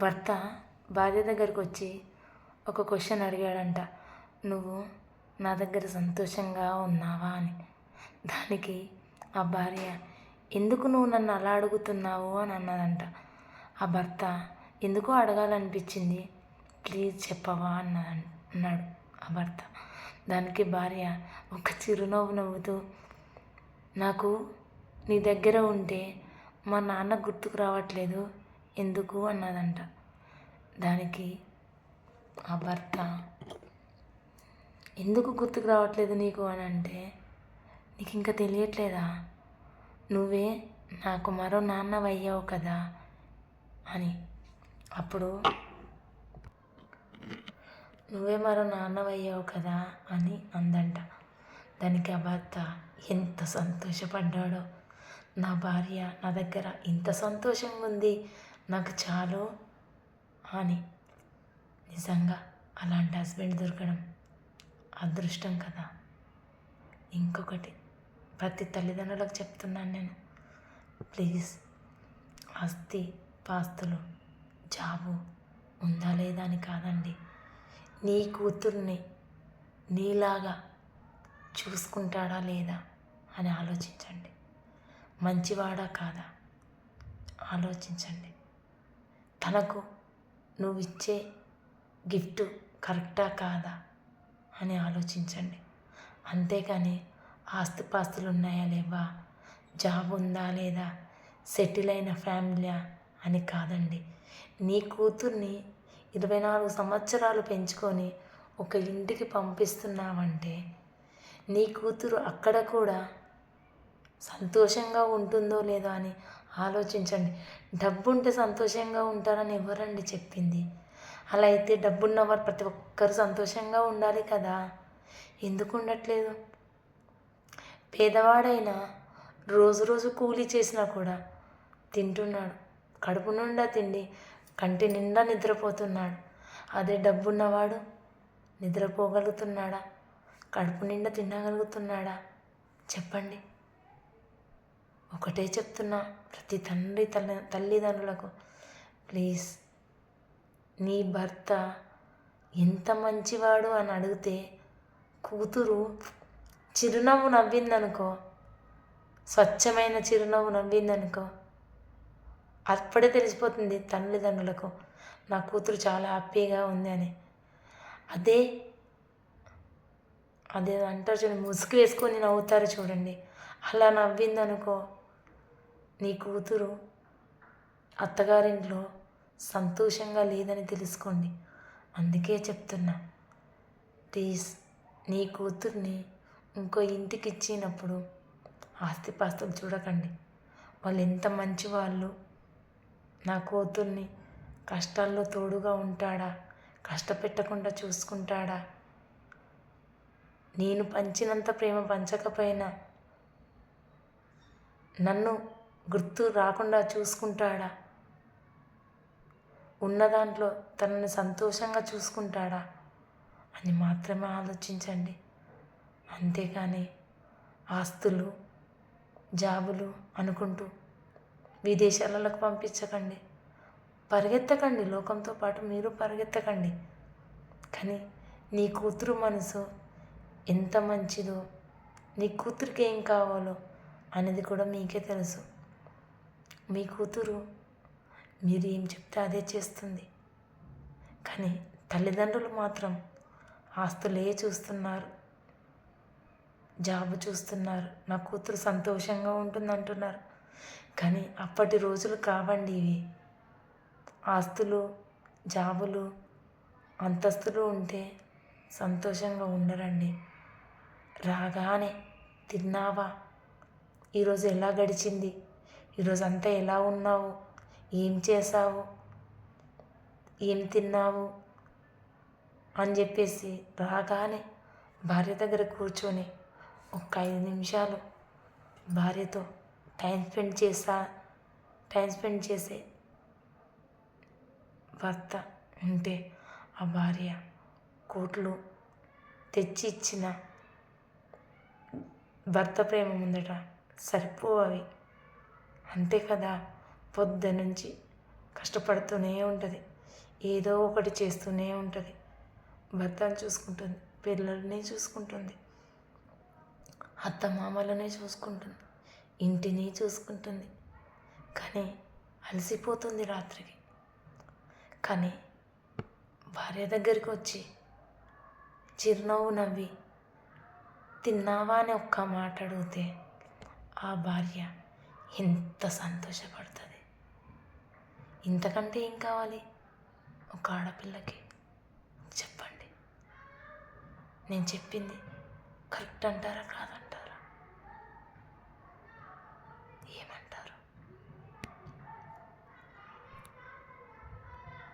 భర్త భార్య దగ్గరకు వచ్చి ఒక క్వశ్చన్ అడిగాడంట. నువ్వు నా దగ్గర సంతోషంగా ఉన్నావా? అని. దానికి ఆ భార్య ఎందుకు నువ్వు నన్ను అలా అడుగుతున్నావు? అని అన్నదంట. ఆ భర్త ఎందుకో అడగాలనిపించింది. ప్లీజ్ చెప్పవా? అన్న అన్నాడు ఆ భర్త. దానికి భార్య ఒక చిరునవ్వు నవ్వుతూ నాకు నీ దగ్గర ఉంటే మా నాన్న గుర్తుకు రావట్లేదు. ఎందుకు అన్నదంట. దానికి ఆ భర్త ఎందుకు గుర్తుకు రావట్లేదు నీకు అని అంటే నీకు ఇంకా తెలియట్లేదా? నువ్వే నాకు మరో నాన్నవయ్యావు కదా అని. అప్పుడు నువ్వే మరో నాన్నవయ్యావు కదా అని అందంట. దానికి ఆ భర్త ఎంత సంతోషపడ్డాడో. నా భార్య నా దగ్గర ఇంత సంతోషంగా ఉంది నాకు చాలు అని నిజంగా అలాంటి హస్బెండ్ దొరకడం అదృష్టం కదా. ఇంకొకటి ప్రతి తల్లిదండ్రులకు చెప్తున్నాను నేను. ప్లీజ్ ఆస్తి పాస్తులు జాబు ఉందా లేదా అని కాదండి. నీ కూతుర్ని నీలాగా చూసుకుంటాడా లేదా అని ఆలోచించండి. మంచివాడా కాదా? ఆలోచించండి. తనకు నువ్వు ఇచ్చే గిఫ్ట్ కరెక్టా కాదా అని ఆలోచించండి. అంతేకాని ఆస్తిపాస్తులు ఉన్నాయా లేవా? జాబ్ ఉందా లేదా? సెటిల్ అయిన ఫ్యామిలీ అని కాదండి. నీ కూతుర్ని ఇరవై నాలుగు సంవత్సరాలు పెంచుకొని ఒక ఇంటికి పంపిస్తున్నావంటే నీ కూతురు అక్కడ కూడా సంతోషంగా ఉంటుందో లేదో అని ఆలోచించండి. డబ్బు ఉంటే సంతోషంగా ఉంటారని ఎవరండి చెప్పింది? అలా అయితే డబ్బున్నవారు ప్రతి ఒక్కరు సంతోషంగా ఉండాలి కదా? ఎందుకు ఉండట్లేదు? పేదవాడైనా రోజు రోజు కూలీ చేసినా కూడా తింటున్నాడు. కడుపు నిండా తిండి కంటి నిండా నిద్రపోతున్నాడు. అదే డబ్బున్నవాడు నిద్రపోగలుగుతున్నాడా? కడుపు నిండా తినగలుగుతున్నాడా? చెప్పండి. ఒకటే చెప్తున్నా ప్రతి తండ్రి తల్లి తల్లిదండ్రులకు ప్లీజ్ నీ భర్త ఎంత మంచివాడు అని అడిగితే కూతురు చిరునవ్వు నవ్విందనుకో స్వచ్ఛమైన చిరునవ్వు నవ్విందనుకో అప్పుడే తెలిసిపోతుంది తల్లిదండ్రులకు నా కూతురు చాలా హ్యాపీగా ఉంది అని. అదే అదే అంటారు చూడండి ముసుగు వేసుకొని నవ్వుతారు చూడండి. అలా నవ్విందనుకో నీ కూతురు అత్తగారింట్లో సంతోషంగా లేదని తెలుసుకోండి. అందుకే చెప్తున్నా ప్లీజ్ నీ కూతుర్ని ఇంకో ఇంటికి ఇచ్చినప్పుడు ఆస్తిపాస్తులు చూడకండి. వాళ్ళు ఎంత మంచి వాళ్ళు నా కూతుర్ని కష్టాల్లో తోడుగా ఉంటాడా? కష్టపెట్టకుండా చూసుకుంటాడా? నేను పంచినంత ప్రేమ పంచకపోయినా నన్ను గుర్తు రాకుండా చూసుకుంటాడా? ఉన్న దాంట్లో తనని సంతోషంగా చూసుకుంటాడా? అని మాత్రమే ఆలోచించండి. అంతేకాని ఆస్తులు జాబులు అనుకుంటూ విదేశాలకు పంపించకండి. పరిగెత్తకండి. లోకంతో పాటు మీరు పరిగెత్తకండి. కానీ నీ కూతురు మనసు ఎంత మంచిదో నీ కూతురికి ఏం కావాలో అనేది కూడా మీకే తెలుసు. మీ కూతురు మీరు ఏం చెప్తే అదే చేస్తుంది. కానీ తల్లిదండ్రులు మాత్రం ఆస్తులే చూస్తున్నారు. జాబు చూస్తున్నారు. నా కూతురు సంతోషంగా ఉంటుంది అంటున్నారు కానీ అప్పటి రోజులు కావండి ఇవి. ఆస్తులు జాబులు అంతస్తులు ఉంటే సంతోషంగా ఉండరండి. రాగానే తిన్నావా? ఈరోజు ఎలా గడిచింది? ఈరోజంతా ఎలా ఉన్నావు? ఏం చేసావు ఏం తిన్నావు? అని చెప్పేసి రాగానే భార్య దగ్గర కూర్చొని ఒక ఐదు నిమిషాలు భార్యతో టైం స్పెండ్ చేసా టైం స్పెండ్ చేసే భర్త ఉంటే ఆ భార్య కోట్లు తెచ్చి ఇచ్చిన భర్త ప్రేమ ముందట సరిపోవు అవి అంతే కదా? పొద్దు నుంచి కష్టపడుతూనే ఉంటుంది. ఏదో ఒకటి చేస్తూనే ఉంటుంది. భర్తను చూసుకుంటుంది పిల్లల్ని చూసుకుంటుంది అత్తమామలనే చూసుకుంటుంది ఇంటిని చూసుకుంటుంది. కానీ అలసిపోతుంది రాత్రికి. కానీ భార్య దగ్గరికి వచ్చి చిరునవ్వు నవ్వి తిన్నావా? అని ఒక్క మాట అడిగితే ఆ భార్య ఎంత సంతోషపడుతుంది. ఇంతకంటే ఏం కావాలి? ఒక ఆడపిల్లకి చెప్పండి. నేను చెప్పింది కరెక్ట్ అంటారా కాదా?